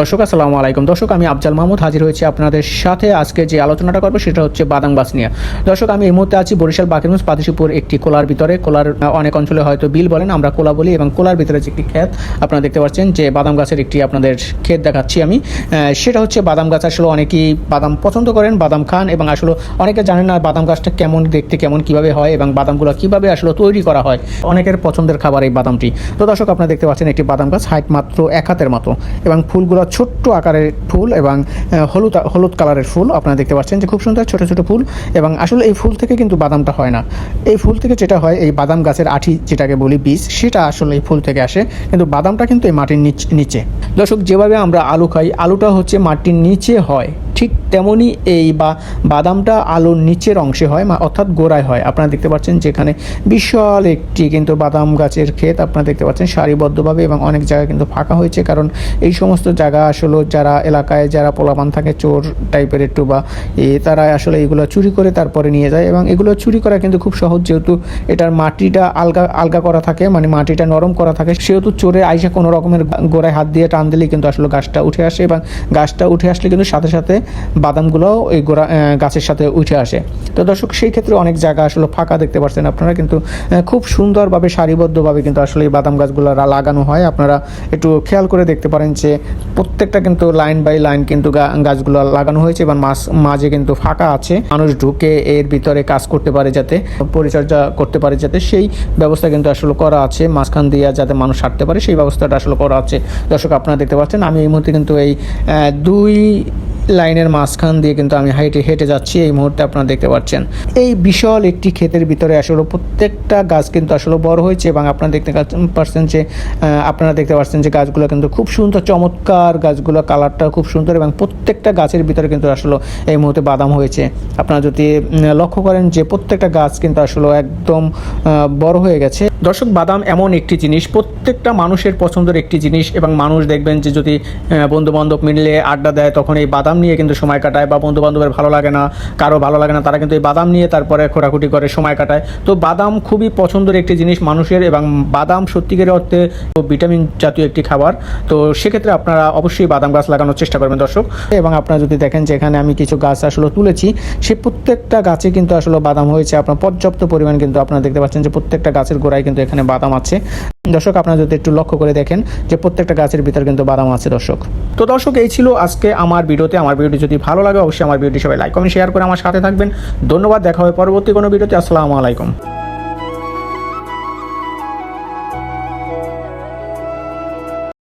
দর্শক, আসসালামু আলাইকুম। দর্শক, আমি আফজাল মাহমুদ হাজির হয়েছি আপনাদের সাথে। আজকে যে আলোচনাটা করব, সেটা হচ্ছে বাদাম গাছ নিয়ে। দর্শক, আমি এই মুহূর্তে আছি বরিশাল বাকিরগঞ্জ পাতিশিপুর একটি কোলার ভিতরে। কোলার অনেক অঞ্চলে হয়তো বিল বলেন, আমরা কোলা বলি, এবং কোলার ভিতরে যে একটি ক্ষেত, আপনারা দেখতে পাচ্ছেন যে বাদাম গাছের একটি আপনাদের ক্ষেত দেখাচ্ছি আমি। সেটা হচ্ছে বাদাম গাছ। আসলে অনেকেই বাদাম পছন্দ করেন, বাদাম খান, এবং আসলে অনেকে জানেন না বাদাম গাছটা কেমন, দেখতে কেমন, কীভাবে হয়, এবং বাদামগুলো কীভাবে আসলে তৈরি করা হয়। অনেকের পছন্দের খাবার এই বাদামটি। তো দর্শক, আপনারা দেখতে পাচ্ছেন একটি বাদাম গাছ, হাইট মাত্র এক হাতের মতো, এবং ফুলগুলো ছোট্ট আকারের ফুল এবং হলুদ হলুদ কালারের ফুল আপনারা দেখতে পাচ্ছেন যে খুব সুন্দর ছোট ছোট ফুল এবং আসলে এই ফুল থেকে কিন্তু বাদামটা হয় না। এই ফুল থেকে যেটা হয়, এই বাদাম গাছের আঠি যেটাকে বলি বীজ, সেটা আসলে এই ফুল থেকে আসে। কিন্তু বাদামটা কিন্তু এই মাটির নিচ- নিচে। দর্শক, যেভাবে আমরা আলু খাই, আলুটা হচ্ছে মাটির নিচে হয়। ঠিক তেমনই এই বা বাদামটা আলুর নিচের অংশে হয় অর্থাৎ গোড়ায় হয়। আপনারা দেখতে পাচ্ছেন যেখানে বিশাল একটি কিন্তু বাদাম গাছের ক্ষেত আপনারা দেখতে পাচ্ছেন সারিবদ্ধভাবে এবং অনেক জায়গায় কিন্তু ফাঁকা হয়েছে। কারণ এই সমস্ত জায়গা আসলে যারা এলাকায় যারা পোলাপান থাকে, চোর টাইপের একটু বা এ তারা আসলে এগুলো চুরি করে তারপরে নিয়ে যায় এবং এগুলো চুরি করা কিন্তু খুব সহজ। যেহেতু এটার মাটিটা আলগা আলগা করা থাকে মানে মাটিটা নরম করা থাকে, সেহেতু চোরে আইসা কোনো রকমের গোড়ায় হাত দিয়ে টান দিলেই কিন্তু আসলে গাছটা উঠে আসে এবং গাছটা উঠে আসলে কিন্তু সাথে সাথে বাদামগুলোও এই গোড়া গাছের সাথে উঠে আসে। তো দর্শক, সেই ক্ষেত্রে অনেক জায়গা আসলে ফাঁকা দেখতে পাচ্ছেন আপনারা, কিন্তু খুব সুন্দরভাবে, সারিবদ্ধভাবে কিন্তু আসলে এই বাদাম গাছগুলো লাগানো হয়। আপনারা একটু খেয়াল করে দেখতে পারেন যে, প্রত্যেকটা কিন্তু লাইন বাই লাইন কিন্তু গাছগুলো লাগানো হয়েছে এবং মাঝ মাঝে কিন্তু ফাঁকা আছে। মানুষ ঢুকে এর ভিতরে কাজ করতে পারে যাতে, পরিচর্যা করতে পারে যাতে, সেই ব্যবস্থা কিন্তু আসলে করা আছে। মাঝখান দিয়ে যাতে মানুষ হাঁটতে পারে, সেই ব্যবস্থাটা আসলে করা আছে। দর্শক, আপনারা দেখতে পাচ্ছেন, আমি এই মুহূর্তে কিন্তু এই দুই লাইনের মাঝখান দিয়ে কিন্তু আমি হেঁটে হেঁটে যাচ্ছি। এই মুহূর্তে আপনারা দেখতে পাচ্ছেন। এই বিশাল একটি ক্ষেতের ভিতরে আসলে প্রত্যেকটা গাছ কিন্তু আসলে বড় হয়েছে এবং আপনারা দেখতে পাচ্ছেন- যে আপনারা দেখতে পাচ্ছেন যে গাছগুলো কিন্তু খুব সুন্দর, চমৎকার গাছগুলো, কালারটা খুব সুন্দর এবং প্রত্যেকটা গাছের ভিতরে কিন্তু আসলে এই মুহূর্তে বাদাম হয়েছে। আপনারা যদি লক্ষ্য করেন যে প্রত্যেকটা গাছ কিন্তু আসলে একদম বড় হয়ে গেছে। দর্শক, বাদাম এমন একটি জিনিস, প্রত্যেকটা মানুষের পছন্দের একটি জিনিস এবং মানুষ দেখবেন যে যদি বন্ধু বান্ধব মিললে আড্ডা দেয়, তখন এই বাদাম নিয়ে কিন্তু সময় কাটায় বা বন্ধু বান্ধবের ভালো লাগে না, কারও ভালো লাগে না, তারা কিন্তু এই বাদাম নিয়ে তারপরে খোটাখুটি করে, সময় কাটায়। তো বাদাম খুবই পছন্দের একটি জিনিস মানুষের এবং বাদাম সত্যিকারের অর্থে ভিটামিন জাতীয় একটি খাবার। তো সেক্ষেত্রে আপনারা অবশ্যই বাদাম গাছ লাগানোর চেষ্টা করবেন, দর্শক। এবং আপনারা যদি দেখেন যে এখানে আমি কিছু গাছ আসলে তুলেছি, সে প্রত্যেকটা গাছে কিন্তু আসলে বাদাম হয়েছে। আপনার পর্যাপ্ত পরিমাণ কিন্তু আপনারা দেখতে পাচ্ছেন যে প্রত্যেকটা গাছের গোড়ায় কিন্তু এখানে বাদাম আছে। দর্শক, আপনারা যদি একটু লক্ষ্য করে দেখেন যে প্রত্যেকটা গাছের ভিতরে কিন্তু বাদাম আছে, দর্শক। তো দর্শক, এই ছিল আজকে আমার ভিডিওতে। আমার ভিডিওটি যদি ভালো লাগে, অবশ্যই আমার ভিডিওটি সবাই লাইক কমেন্ট শেয়ার করে আমার সাথে থাকবেন। ধন্যবাদ, দেখা হবে পরবর্তী কোনো ভিডিওতে। আসসালামু আলাইকুম।